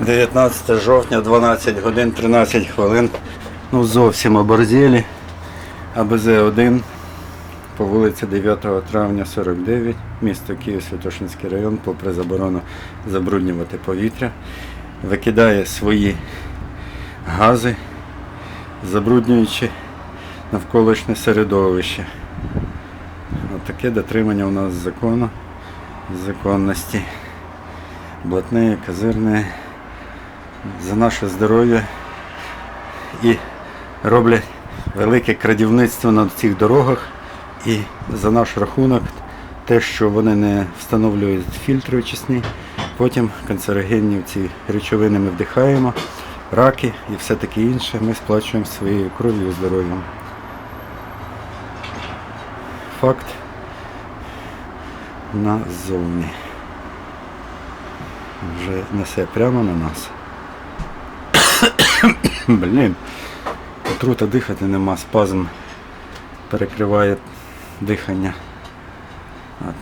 19 жовтня, 12 годин 13 хвилин. Ну зовсім оборзілі. АБЗ-1 по вулиці 9 травня 49, місто Київ, Святошинський район, попри заборону забруднювати повітря, викидає свої гази, забруднюючи навколишнє середовище. Таке дотримання у нас закону, законності, блатне, козирне, за наше здоров'я і роблять велике крадівництво на цих дорогах. І за наш рахунок, те, що вони не встановлюють фільтри очисні, потім канцерогенні ці речовини ми вдихаємо, раки і все таке інше ми сплачуємо своєю кров'ю і здоров'ям. Факт назовні. Вже несе прямо на нас. Блін. Отрута дихати нема, спазм перекриває дихання. От